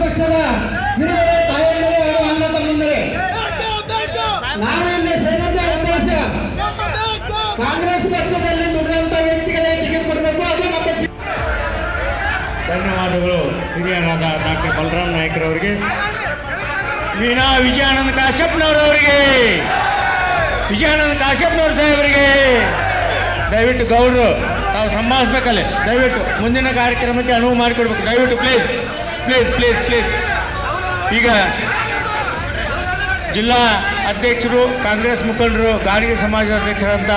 ಪಕ್ಷದ ಕಾಂಗ್ರೆಸ್ ಪಕ್ಷದಲ್ಲಿ ಟಿಕೆಟ್ ಧನ್ಯವಾದಗಳು ಹಿರಿಯರಾದ ಡಾಕ್ಟರ್ ಬಲರಾಮ್ ನಾಯ್ಕರವರಿಗೆ ವೀಣಾ ವಿಜಯಾನಂದ ಕಾಶ್ಯಪ್ನವರವರಿಗೆ. ವಿಜಯಾನಂದ ಕಾಶ್ಯಪ್ನವ್ರ ಸಾಹೇಬರಿಗೆ ದಯವಿಟ್ಟು ಗೌಡರು, ತಾವು ಸಂಭಾಳಿಸ್ಬೇಕಲ್ಲಿ. ದಯವಿಟ್ಟು ಮುಂದಿನ ಕಾರ್ಯಕ್ರಮಕ್ಕೆ ಅನುವು ಮಾಡಿಕೊಡ್ಬೇಕು. ದಯವಿಟ್ಟು ಪ್ಲೀಸ್ ಪ್ಲೀಸ್ ಪ್ಲೀಸ್ ಪ್ಲೀಸ್ ಈಗ ಜಿಲ್ಲಾ ಅಧ್ಯಕ್ಷರು, ಕಾಂಗ್ರೆಸ್ ಮುಖಂಡರು ಗಾರ್ಗಿ ಸಮಾಜದ ಅಧ್ಯಕ್ಷರಂತ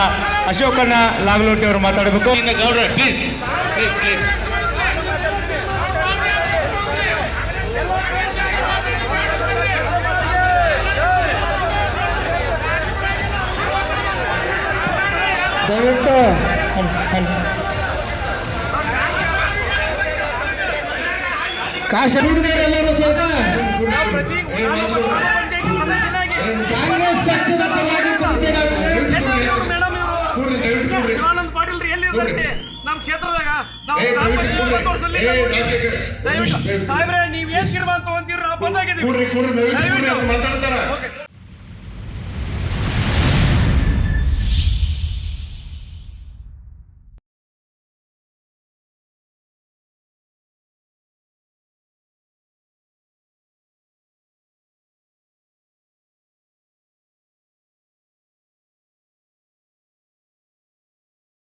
ಅಶೋಕಣ್ಣ ಲಾಗಲೋಟಿ ಅವರು ಮಾತಾಡಬೇಕು. ಗೌಡ್ರ ಪ್ಲೀಸ್ ಪ್ಲೀಸ್ ಪ್ಲೀಸ್ ದಯವಿಟ್ಟು ಕಾಶ ಹುಡುಗರೆಲ್ಲರೂ ಸಹಿತ ಕಾಂಗ್ರೆಸ್ ಪಕ್ಷದ. ಶಿವಾನಂದ್ ಪಾಟೀಲ್ ಎಲ್ಲಿ ನಮ್ಮ ಕ್ಷೇತ್ರದಾಗ. ಸಾಹೇಬ್ರೆ ನೀವ್ ಏನ್ ತೀರ್ಮಾನ ತಗೊಂತೀರಿ ನಾವು ಬಂದಾಗಿದ್ದೀವಿ